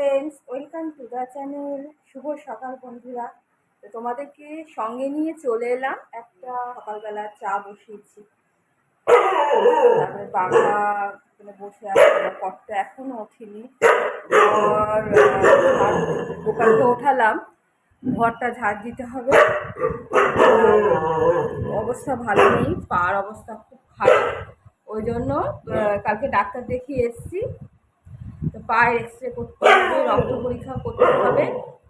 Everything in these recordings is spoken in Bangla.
Friends welcome to the channel শুভ সকাল বন্ধুরা। তো তোমাদেরকে সঙ্গে নিয়ে চলে এলাম। একটা সকালবেলা চা বসিয়েছি। তারপরে বাবা বসে আছে এখনও ওঠেনি। ঘর আহ, দোকানকে ওঠালাম। ঘরটা ঝাড় দিতে হবে। অবস্থা ভালো নেই পার অবস্থা খুব খারাপ। ওই জন্য কালকে ডাক্তার দেখিয়ে এসেছি। পায়ের এক্স রে করতে হবে, রক্ত পরীক্ষা করতে হবে।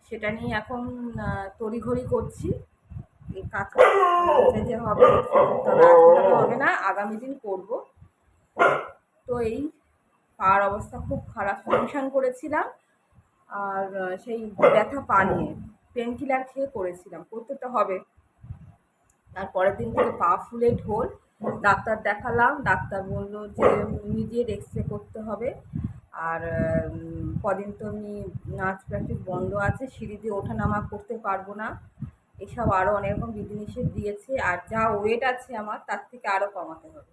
সেটা নিয়ে এখন তড়িঘড়ি করছি। কাজ যে হবে হবে না, আগামী দিন করব। তো এই পার অবস্থা খুব খারাপ ফাংশন করেছিলাম। আর সেই ব্যথা পা নিয়ে পেন কিলার খেয়ে করেছিলাম, করতে তো হবে। তারপরের দিন থেকে পা ফুলে ঢোল, ডাক্তার দেখালাম, ডাক্তার বলল যে ইমিডিয়েট এক্স রে করতে হবে। আর কদিন তো আমি নাচ প্র্যাকটিস বন্ধ আছে, সিঁড়ি দিয়ে ওঠা নামা করতে পারব না। এসব আরও অনেক রকম বিধিনিষেধ দিয়েছে, আর যা ওয়েট আছে আমার, তার থেকে আরও কমাতে হবে।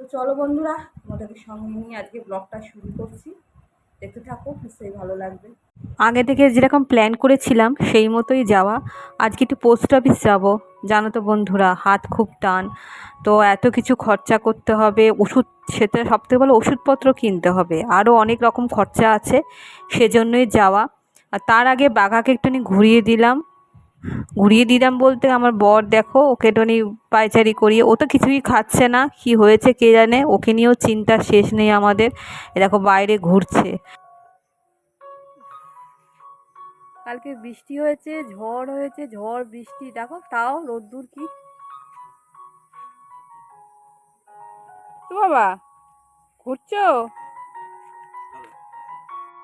তো চলো বন্ধুরা, তোমাদেরকে সঙ্গে নিয়ে আজকে ব্লগটা শুরু করছি। দেখতে থাকো নিশ্চয়ই ভালো লাগবে। আগে থেকে যেরকম প্ল্যান করেছিলাম, সেই মতোই যাওয়া। আজকে একটু পোস্ট অফিস যাব। জানো তো বন্ধুরা, হাত খুব টান। তো এত কিছু খরচা করতে হবে, ওষুধ সেটা সবথেকে ভালো ওষুধপত্র কিনতে হবে। আরও অনেক রকম খরচা আছে, সেজন্যই যাওয়া। আর তার আগে বাঘাকে একটুখানি ঘুরিয়ে দিলাম। ঘুরিয়ে দিলাম বলতে আমার বর দেখো ওকে একটুখানি পায়চারি করিয়ে ও তো কিছুই খাচ্ছে না কি হয়েছে কে জানে ওকে নিয়েও চিন্তা শেষ নেই আমাদের। এ দেখো বাইরে ঘুরছে। কালকে বৃষ্টি হয়েছে ঝড় হয়েছে ঝড় বৃষ্টি দেখো তাও রোদ্দুর কি। তো বাবা ঘুরছো?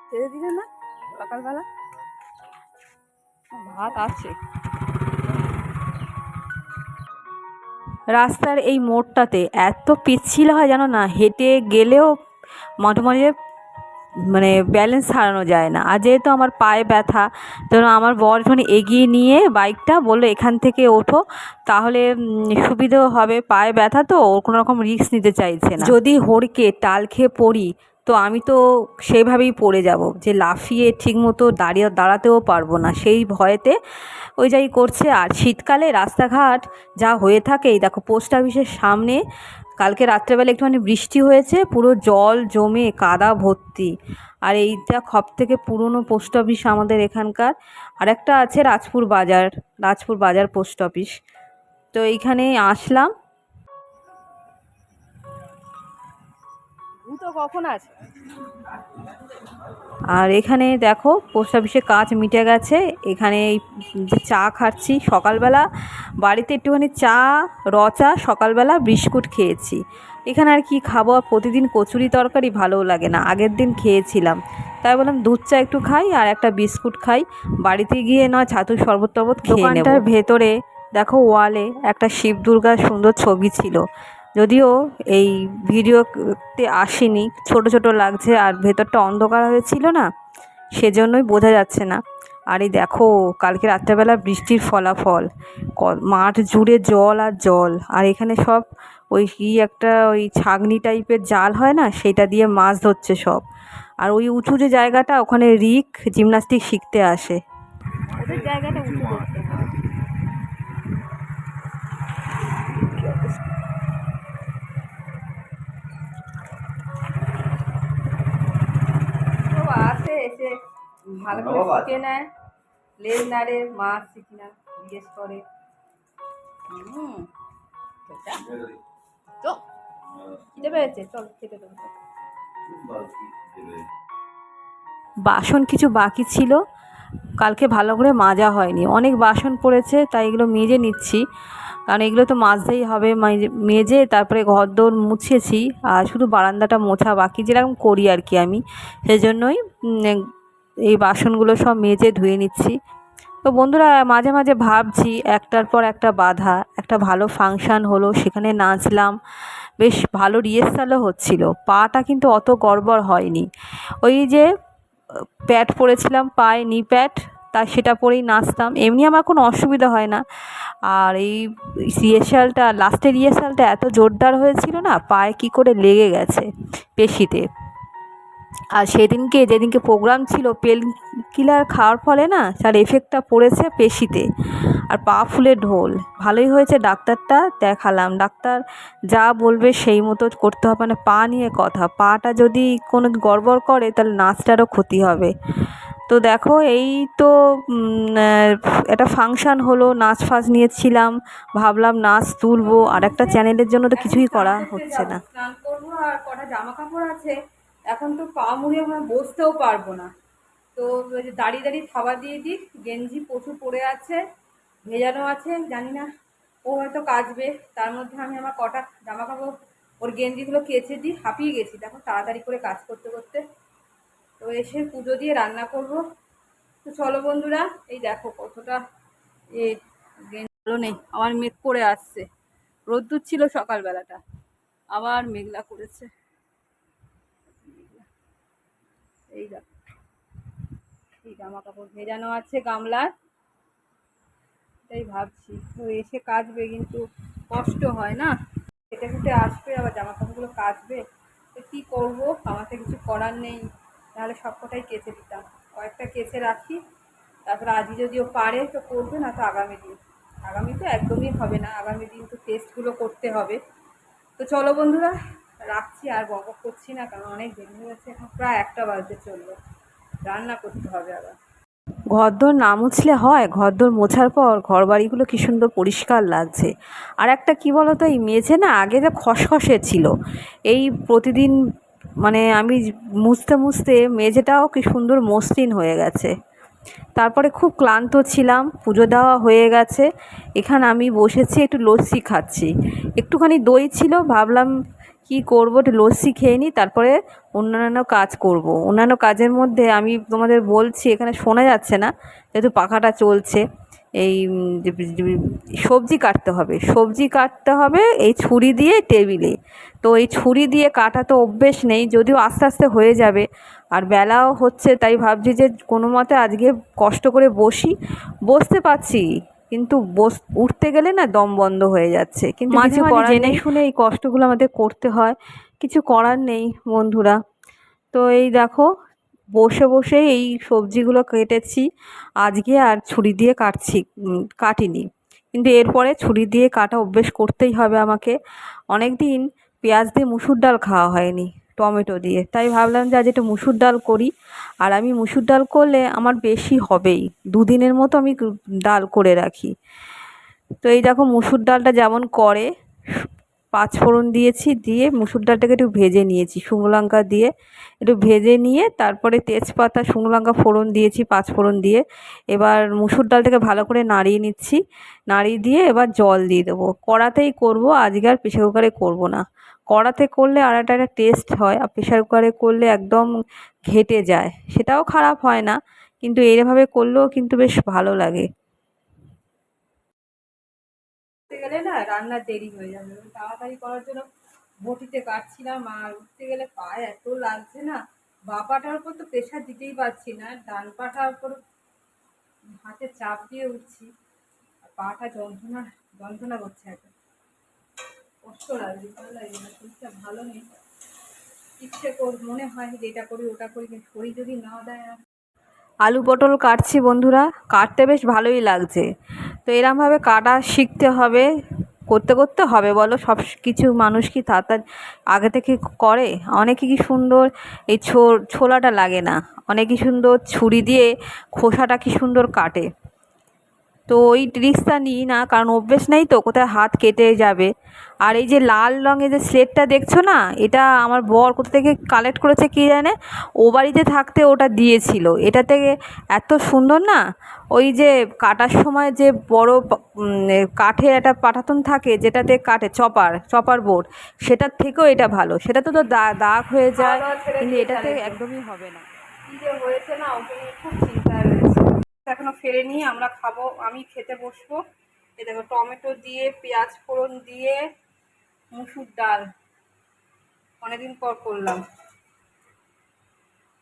ছেড়ে দিলে না সকালবেলা? ভাত আছে। রাস্তার এই মোড়টাতে এত পিচ্ছিল হয় জানো না, হেঁটে গেলেও মাঝে মাঝে মানে ব্যালেন্স হারানো যায় না। আর যেহেতু আমার পায়ে ব্যথা, তো আমার বর যখন এগিয়ে নিয়ে বাইকটা বলল, এখান থেকে ওঠো, তাহলে সুবিধেও হবে। পায়ে ব্যথা তো কোনো রকম রিস্ক নিতে চাইছে না। যদি হড়কে টাল খেয়ে পড়ি তো আমি তো সেইভাবেই পড়ে যাব যে লাফিয়ে ঠিকমতো দাঁড়িয়ে দাঁড়াতেও পারব না। সেই ভয়েতে ওই যাই করছে। আর শীতকালে রাস্তাঘাট যা হয়ে থাকে দেখো পোস্ট অফিসের সামনে কালকে রাত্রেবেলা একটুখানি বৃষ্টি হয়েছে, পুরো জল জমে কাদা ভর্তি। আর এইটা সব থেকে পুরনো পোস্ট অফিস আমাদের এখানকার। আর একটা আছে রাজপুর বাজার রাজপুর বাজার পোস্ট অফিস। তো এইখানে আসলাম। কখন আছে? আর এখানে দেখো পোস্ট অফিসে কাজ মিটে গেছে। এখানে এই যে চা খাচ্ছি সকালবেলা বাড়িতে একটুখানি চা র চা সকালবেলা বিস্কুট খেয়েছি। এখানে আর কি খাব? আর প্রতিদিন কচুরি তরকারি ভালোও লাগে না আগের দিন খেয়েছিলাম। তাই বললাম দুধ চা একটু খাই আর একটা বিস্কুট খাই। বাড়িতে গিয়ে নয় ছাতুর শরবত টরবত খেয়ে নেব। দোকানটার ভেতরে দেখো ওয়ালে একটা শিব দুর্গার সুন্দর ছবি ছিল। যদিও এই ভিডিওতে আসেনি, ছোট ছোট লাগছে আর ভেতরটা অন্ধকার হয়েছিল না, সেজন্যই বোঝা যাচ্ছে না। আর এই দেখো, কালকে রাত্রেবেলা বৃষ্টির ফলাফল মাঠ জুড়ে জল আর জল, আর এখানে সব ওই কি একটা ওই ছাগনি টাইপের জাল হয় না, সেটা দিয়ে মাছ ধরছে সব। আর ওই উঁচু যে জায়গাটা, ওখানে রিক জিমনাস্টিক শিখতে আসে। জায়গাটা ভালো করে শিখে নেয়। লেজ নাড়ে মাছ শিখি না জিজ্ঞেস করে। হুম তো খিদে পেয়েছে? চল খেতে দেবো। বাসন কিছু বাকি ছিল। কালকে ভালো করে মাজা হয়নি। অনেক বাসন পড়েছে তাই এগুলো মেজে নিচ্ছি। কারণ এগুলো তো মাজতেই হবে। মেজে তারপরে ঘর দৌড় মুছেছি। আর শুধু বারান্দাটা মোছা বাকি যেরকম করি আর কি আমি সেজন্যই উম, এই বাসনগুলো সব মেজে ধুয়ে নিচ্ছি। তো বন্ধুরা, মাঝে মাঝে ভাবছি একটার পর একটা বাধা, একটা ভালো ফাংশান হলো, সেখানে নাচলাম, বেশ ভালো রিহার্সালও হচ্ছিল। পাটা কিন্তু অত গড়বড় হয়নি। ওই যে প্যাড পরেছিলাম, পায়ে নি প্যাড তা সেটা পরেই নাচতাম। এমনি আমার কোনো অসুবিধা হয় না। আর এই রিহার্সালটা লাস্টের রিহার্সালটা এত জোরদার হয়েছিল না, পায়ে কি করে লেগে গেছে পেশিতে। আর সেদিনকে, যেদিনকে প্রোগ্রাম ছিল পেন কিলার খাওয়ার ফলে না তার এফেক্টটা পড়েছে পেশিতে। আর পা ফুলে ঢোল। ভালোই হয়েছে ডাক্তারটা দেখালাম। ডাক্তার যা বলবে সেই মতো করতে হবে। মানে পা নিয়ে কথা। পাটা যদি কোনো গড়বড় করে, তাহলে নাচটারও ক্ষতি হবে। তো দেখো, এই তো একটা ফাংশান হলো। নাচ ফাচ নিয়েছিলাম। ভাবলাম নাচ তুলবো। আর একটা চ্যানেলের জন্য তো কিছুই করা হচ্ছে না। আর কটা জামা কাপড় আছে। এখন তো পা মুড়ে আমরা বসতেও পারব না। তো দাঁড়িয়ে দাঁড়িয়ে খাবার দিয়ে দিই, গেঞ্জি প্রচুর পড়ে আছে, ভেজানো আছে, জানি না, ও হয়তো কাচবে, তার মধ্যে আমি আমার কটা জামা কাপড় ওর গেঞ্জিগুলো কেচে দিই, হাঁপিয়ে গেছি, দেখো তাড়াতাড়ি করে কাজ করতে করতে। তো এসে পুজো দিয়ে রান্না করব। তো চলো বন্ধুরা, এই দেখো কতটা এ গেঞ্জি নেই আমার মেঘ করে আসছে। রোদ্দুর ছিল সকালবেলাটা, আবার মেঘলা করেছে। এই দেখো। এই জামা কাপড় ভেজানো আছে গামলার। তাই ভাবছি। তো এসে কাচবে কিন্তু কষ্ট হয় না। হেঁটে হেঁটে আসবে, আবার জামা কাপড়গুলো কাচবে। তো কী করব? আমার তো কিছু করার নেই। তাহলে সব কটাই কেচে দিতাম। কয়েকটা কেচে রাখি। তারপর আজই যদিও পারে তো করবে, না তো আগামী দিন। আগামী তো একদমই হবে না। আগামী দিন তো টেস্টগুলো করতে হবে। তো চলো বন্ধুরা রাখছি আর বক করছি না, কারণ অনেক দেরি হয়ে গেছে এখন প্রায় একটা বাজতে চলল। রান্না করতে হবে আবার। ঘরদোর না মুছলে হয়? ঘরদোর মোছার পর ঘর বাড়িগুলো কী সুন্দর পরিষ্কার লাগছে। আর একটা কী বলো তো এই মেঝে না আগে যে খসখসে ছিল, এই প্রতিদিন মানে আমি মুছতে মুছতে মেঝেটাও কি সুন্দর মসৃণ হয়ে গেছে। তারপরে খুব ক্লান্ত ছিলাম, পুজো দেওয়া হয়ে গেছে, এখানে আমি বসেছি, একটু লস্যি খাচ্ছি। একটুখানি দই ছিল, ভাবলাম কি করব? একটু লস্যি খেয়ে নিই, তারপরে অন্যান্য কাজ করব। অন্যান্য কাজের মধ্যে আমি তোমাদের বলছি, এখানে শোনা যাচ্ছে না, যেহেতু পাখাটা চলছে। এই সবজি কাটতে হবে। সবজি কাটতে হবে এই ছুরি দিয়ে টেবিলে। তো এই ছুরি দিয়ে কাটা তো অভ্যেস নেই, যদিও আস্তে আস্তে হয়ে যাবে। আর বেলাও হচ্ছে, তাই ভাবছি যে কোনো মতে আজকে কষ্ট করে বসি। বসতে পারছি। কিন্তু বস উঠতে গেলে না দম বন্ধ হয়ে যাচ্ছে। কিন্তু মাঝে জেনে শুনে এই কষ্টগুলো আমাদের করতে হয়। কিছু করার নেই বন্ধুরা। তো এই দেখো বসে বসে এই সবজিগুলো কেটেছি। আজকে আর ছুরি দিয়ে কাটছি কাটিনি। কিন্তু এরপরে ছুরি দিয়ে কাটা অভ্যেস করতেই হবে আমাকে। অনেক দিন পেঁয়াজ দিয়ে মুসুর ডাল খাওয়া হয়নি। টমেটো দিয়ে। তাই ভাবলাম যে আজ একটু মুসুর ডাল করি। আর আমি মুসুর ডাল করলে আমার বেশি হবেই। দুদিনের মতো আমি ডাল করে রাখি। তো এই দেখো মুসুর ডালটা যেমন করে পাঁচ ফোড়ন দিয়েছি, দিয়ে মুসুর ডালটাকে একটু ভেজে নিয়েছি, শুকনো লঙ্কা দিয়ে একটু ভেজে নিয়ে তারপরে তেজপাতা, শুকনো লঙ্কা ফোড়ন দিয়েছি, পাঁচ ফোড়ন দিয়ে। এবার মুসুর ডালটাকে ভালো করে নাড়িয়ে নিচ্ছি, নাড়িয়ে দিয়ে এবার জল দিয়ে দেবো। কড়াতেই করব, আজকে আর প্রেশার কুকারে করব না। কড়াতে করলে আর একটা একটা টেস্ট হয়, আর প্রেশার কুকারে করলে একদম ঘেটে যায়। সেটাও খারাপ হয় না, কিন্তু এইভাবে করলেও কিন্তু বেশ ভালো লাগে উঠতে গেলে না রান্নার দেরি হয়ে যাবে। তাড়াতাড়ি করার জন্য বটিতে কাটছিলাম আর উঠতে গেলে পায়ে এত লাগছে না। বা পাটার উপর তো প্রেশার দিতেই পারছি না। ডান পাটার উপর হাতে চাপ দিয়ে উঠছি। পাটা যন্ত্রণা যন্ত্রণা করছে এখন কষ্ট লাগছে, ভালো লাগছে না। শরীরটা ভালো নেই। ইচ্ছে কর, মনে হয় যে এটা করি, ওটা করি, কিন্তু শরীর যদি না দেয় আলু পটল কাটছি বন্ধুরা, কাটতে বেশ ভালোই লাগছে। তো এরমভাবে কাটা শিখতে হবে, করতে করতে হবে বলো, সব কিছু মানুষ কি তাড়াতাড়ি আগে থেকে করে? অনেকে কি সুন্দর এই ছোলাটা লাগে না অনেকই সুন্দর ছুরি দিয়ে খোসাটা কি সুন্দর কাটে? তো ওই রিক্সটা নিই না কারণ অভ্যেস নেই তো কোথায় হাত কেটে যাবে। আর এই যে লাল রঙের যে স্লেটটা দেখছ না এটা আমার বর কোথা থেকে কালেক্ট করেছে কে জানে? ও বাড়িতে থাকতে ওটা দিয়েছিল। এটা থেকে এত সুন্দর না ওই যে কাটার সময় যে বড় কাঠের একটা পাটাতন থাকে যেটাতে কাটে চপার চপার বোর্ড সেটার থেকেও এটা ভালো। সেটা তো দাগ হয়ে যায় কিন্তু এটাতে একদমই হবে না। কি যে হয়েছে না ওকে খুব চিন্তায় রয়েছে এখনও ফেরে নিয়ে আমরা খাব, আমি খেতে বসবো। এ দেখো, টমেটো দিয়ে, পেঁয়াজ ফোড়ন দিয়ে, মুসুর ডাল। অনেকদিন পর করলাম।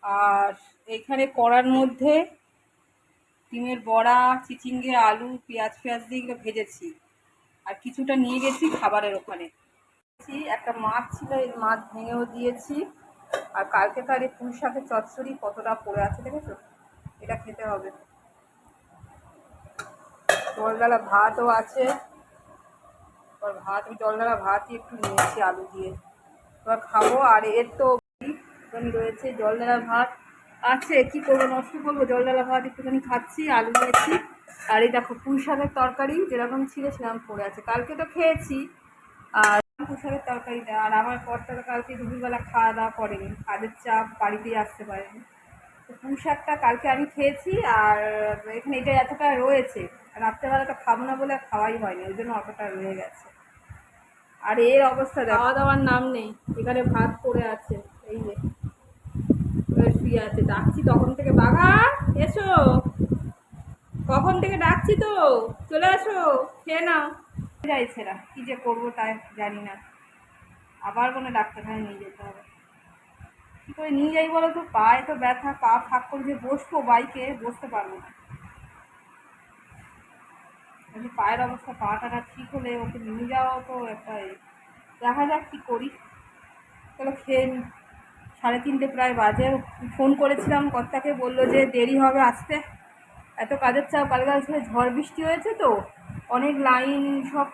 আর এখানে কড়ার মধ্যে ডিমের বড়া, চিচিঙ্গে, আলু, পেঁয়াজ পেঁয়াজ দিয়ে এগুলো ভেজেছি। আর কিছুটা নিয়ে গেছি খাবারের ওখানে। একটা মাছ ছিল, এই মাছ ভেঙেও দিয়েছি। আর কালকে তার এই পুঁই শাকের চচ্চড়ি কতটা পড়ে আছে দেখেছ? এটা খেতে হবে। জলডালা ভাতও আছে। এবার ভাত ওই জলডালা ভাতই একটু নিয়েছি আলু দিয়ে। এবার খাব, আর এর তো একটুখানি রয়েছে, জলডালা ভাত আছে। কি করব, নষ্ট করব? জলডালা ভাত একটুখানি খাচ্ছি, আলু নিয়েছি। আর এই দেখো, পুঁই শাকের তরকারি যেরকম ছিল সেরকম পড়ে আছে। কালকে তো খেয়েছি, আর পুঁই শাকের তরকারিটা আর আমার কর্তারা কালকে দুপুরবেলা খাওয়া দাওয়া করেনি। কাজের চাপ বাড়িতেই আসতে পারেনি। তো পুঁই শাকটা কালকে আমি খেয়েছি, আর এখানে এটা এতটা রয়েছে। রাত্রেবেলাটা খাব না বলে খাওয়াই হয়নি ওই জন্য অতটা রয়ে গেছে। আর এর অবস্থা খাওয়া দাওয়ার নাম নেই এখানে ভাত পড়ে আছে এই যে। শুয়ে আছে ডাকছি তখন থেকে বাঘা এসো। কখন থেকে ডাকছি তো চলে আসো খেয়ে নাও। যাইছে না কী যে করব তাই জানি না। আবার কোনো ডাক্তারখানে নিয়ে যেতে হবে। কী করে নিয়ে যাই বলো তো? পায়ে তো ব্যথা পা ফাঁক করে যে বসবো বাইকে বসতে পারব না। যদি পায়ের অবস্থা পাটাটা ঠিক হলে ওকে নিয়ে যাওয়া তো একটা। দেখা যাক কী করি। চলো খেয়ে সাড়ে তিনটে প্রায় বাজে। ফোন করেছিলাম, কর্তাকে বলল যে দেরি হবে আসতে। এত কাজের চাপ কালকে আসলে ঝড় বৃষ্টি হয়েছে তো, অনেক লাইন সব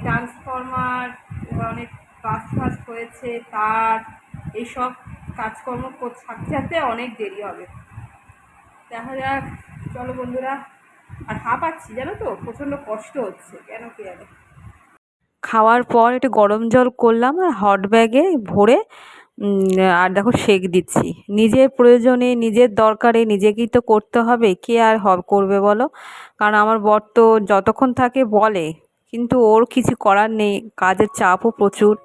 ট্রান্সফরমার অনেক কাজ ফাজ হয়েছে, তার এইসব কাজকর্ম কর- থাকতে থাকতে অনেক দেরি হবে। দেখা যাক, চলো বন্ধুরা। আর হাঁপাচ্ছি জানো তো? প্রচণ্ড কষ্ট হচ্ছে, কেন কে জানে? খাওয়ার পর একটু গরম জল করলাম আর হট ব্যাগে ভরে আর দেখো সেক দিচ্ছি। নিজের প্রয়োজনে, নিজের দরকারে, নিজেকেই তো করতে হবে, কে আর হ- করবে বলো? কারণ আমার বর তো যতক্ষণ থাকে বলে, কিন্তু ওর কিছু করার নেই, কাজের চাপও প্রচুর।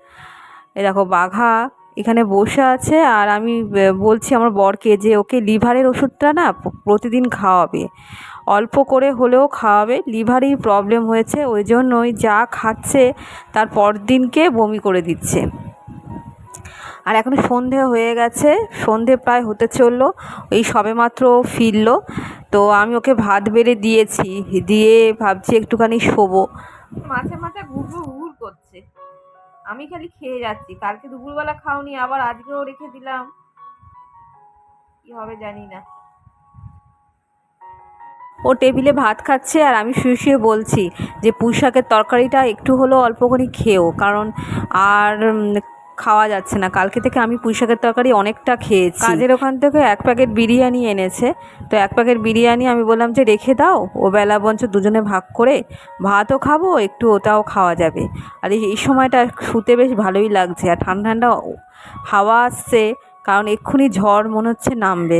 এ দেখো বাঘা এখানে বসে আছে আর আমি বলছি আমার বরকে যে ওকে লিভারের ওষুধটা না প্রতিদিন খাওয়াবে। অল্প করে হলেও খাওয়াবে, লিভারেই প্রবলেম হয়েছে ওই জন্যই যা খাচ্ছে তার পর দিনকে বমি করে দিচ্ছে। আর এখন সন্ধে হয়ে গেছে, সন্ধে প্রায় হতে চলল এই সবেমাত্র ও ফিরলো। তো আমি ওকে ভাত বেড়ে দিয়েছি, দিয়ে ভাবছি একটুখানি শোবো। মাঝে মাঝে ঘুরঘুর ঘুর করছে। আমি খালি খেয়ে যাচ্ছি। কালকে দুপুরবেলা খাওনি, আবার আজকেও রেখে দিলাম। কি হবে জানি না। ও টেবিলে ভাত খাচ্ছে আর আমি শুয়ে শুয়ে বলছি যে পুঁই শাকের তরকারিটা একটু হলেও অল্প করে খেও কারণ আর খাওয়া যাচ্ছে না। কালকে থেকে আমি পুঁই শাকের তরকারি অনেকটা খেয়েছি। কাজের ওখান থেকে এক প্যাকেট বিরিয়ানি এনেছে। তো এক প্যাকেট বিরিয়ানি আমি বললাম যে, রেখে দাও। ও বেলা বঞ্চ দুজনে ভাগ করে ভাতও খাব, একটু ওটাও খাওয়া যাবে। আর এই এই সময়টা শুতে বেশ ভালোই লাগছে। আর ঠান্ডা ঠান্ডা হাওয়া আসছে, কারণ এক্ষুনি ঝড় মনে হচ্ছে নামবে।